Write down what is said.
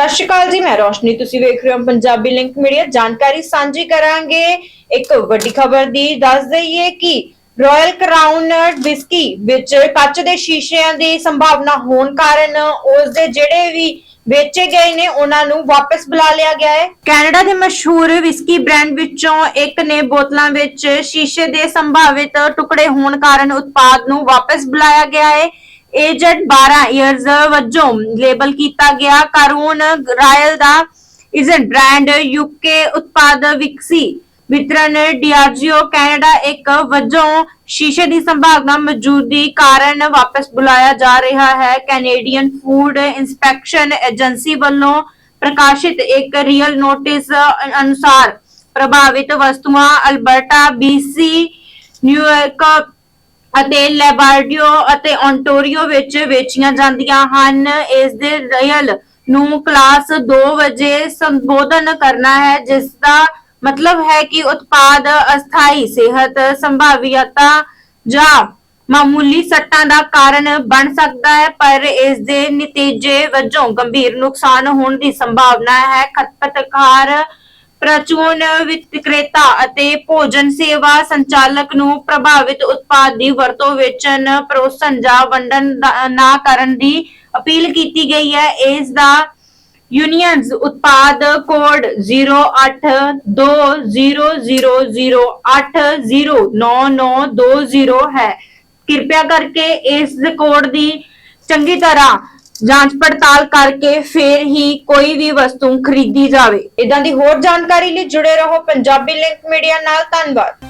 ਸਤਿ ਸ਼੍ਰੀ ਅਕਾਲ ਜੀ, ਮੈਂ ਰੋਸ਼ਨੀ। ਤੁਸੀਂ ਵੇਖ ਰਹੇ ਹੋ ਪੰਜਾਬੀ ਲਿੰਕ ਮੀਡੀਆ। ਜਾਣਕਾਰੀ ਸਾਂਝੀ ਕਰਾਂਗੇ ਇੱਕ ਵੱਡੀ ਖਬਰ ਦੀ। ਦੱਸ ਦਈਏ ਕਿ ਰਾਇਲ ਕਰਾਊਨ ਵਿਸਕੀ ਵਿੱਚ ਕੱਚ ਦੇ ਸ਼ੀਸ਼ਿਆਂ ਦੀ ਸੰਭਾਵਨਾ ਹੋਣ ਕਾਰਨ ਉਸ ਦੇ ਜਿਹੜੇ ਵੀ ਵੇਚੇ ਗਏ ਨੇ, ਉਹਨਾਂ ਨੂੰ ਵਾਪਸ ਬੁਲਾ ਲਿਆ ਗਿਆ ਹੈ। ਕੈਨੇਡਾ ਦੇ ਮਸ਼ਹੂਰ ਵਿਸਕੀ ਬ੍ਰਾਂਡ ਵਿੱਚੋਂ ਇੱਕ ਨੇ ਬੋਤਲਾਂ ਵਿੱਚ ਸ਼ੀਸ਼ੇ ਦੇ ਸੰਭਾਵਿਤ ਟੁਕੜੇ ਹੋਣ ਕਾਰਨ ਉਤਪਾਦ ਨੂੰ ਵਾਪਸ ਬੁਲਾਇਆ ਗਿਆ ਹੈ। ਏਜਡ 12 ਇਅਰਸ ਵਜੋਂ ਲੇਬਲ ਕੀਤਾ ਗਿਆ। ਕਾਰੂਨ ਰਾਇਲ ਦਾ ਇਜ਼ਨ ਬ੍ਰਾਂਡ ਯੂਕੇ ਉਤਪਾਦ ਵਿਕਸੀ। ਵਿਤਰਨ ਡਿਆਜੀਓ ਕੈਨੇਡਾ ਇੱਕ ਵਜੋਂ ਸ਼ੀਸ਼ੇ ਦੀ ਸੰਭਾਵਨਾ ਮੌਜੂਦੀ ਕਾਰਨ ਵਾਪਸ ਬੁਲਾਇਆ ਜਾ ਰਿਹਾ ਹੈ। ਕੈਨੇਡੀਅਨ ਫੂਡ ਇਨਸਪੈਕਸ਼ਨ ਏਜੰਸੀ ਵੱਲੋਂ ਪ੍ਰਕਾਸ਼ਿਤ ਇੱਕ ਰੀਅਲ ਨੋਟਿਸ ਅਨੁਸਾਰ ਪ੍ਰਭਾਵਿਤ ਵਸਤੂਆਂ ਅਲਬਰਟਾ ਬੀਸੀ ਨਿਊਯਾਰਕ ਅਤੇ ਲੈਬਾਰਡੀਓ ਅਤੇ ontario ਵਿੱਚ ਵੇਚੀਆਂ ਜਾਂਦੀਆਂ ਹਨ। ਇਸ ਦੇ ਰੀਅਲ ਨੂੰ ਕਲਾਸ 2 ਵਜੇ ਸੰਬੋਧਨ ਕਰਨਾ ਹੈ, ਜਿਸ ਦਾ ਮਤਲਬ ਹੈ ਕਿ ਉਤਪਾਦ ਅਸਥਾਈ ਸਿਹਤ ਸੰਭਾਵੀਅਤਾ ਜਾਂ ਮਾਮੂਲੀ ਸੱਟਾਂ ਦਾ ਕਾਰਨ ਬਣ ਸਕਦਾ ਹੈ, ਪਰ ਇਸ ਦੇ ਨਤੀਜੇ ਵਜੋਂ ਗੰਭੀਰ ਨੁਕਸਾਨ ਹੋਣ ਦੀ ਸੰਭਾਵਨਾ ਹੈ। ਖਪਤਕਾਰ ਪ੍ਰਚੂਨ ਵਿਕਰੇਤਾ ਅਤੇ ਭੋਜਨ ਸੇਵਾ ਸੰਚਾਲਕ ਨੂੰ ਪ੍ਰਭਾਵਿਤ ਉਤਪਾਦ ਦੀ ਵਰਤੋਂ ਵੇਚਣ, ਪਰੋਸਣ ਜਾਂ ਵੰਡਣ ਦਾ- ਨਾ ਕਰਨ ਦੀ ਅਪੀਲ ਕੀਤੀ ਗਈ ਹੈ। ਇਸ ਦਾ ਯੂਨੀਅਨਸ ਉਤਪਾਦ ਕੋਡ 082000809920 ਹੈ। ਕਿਰਪਾ ਕਰਕੇ ਇਸ ਕੋਡ ਦੀ ਚੰਗੀ ਤਰ੍ਹਾਂ ਜਾਂਚ ਪੜਤਾਲ ਕਰਕੇ ਫਿਰ ਹੀ ਕੋਈ ਵੀ ਵਸਤੂ ਖਰੀਦੀ ਜਾਵੇ। ਇਦਾਂ ਦੀ ਹੋਰ ਜਾਣਕਾਰੀ ਲਈ ਜੁੜੇ ਰਹੋ ਪੰਜਾਬੀ ਲਿੰਕ ਮੀਡੀਆ ਨਾਲ। ਧੰਨਵਾਦ।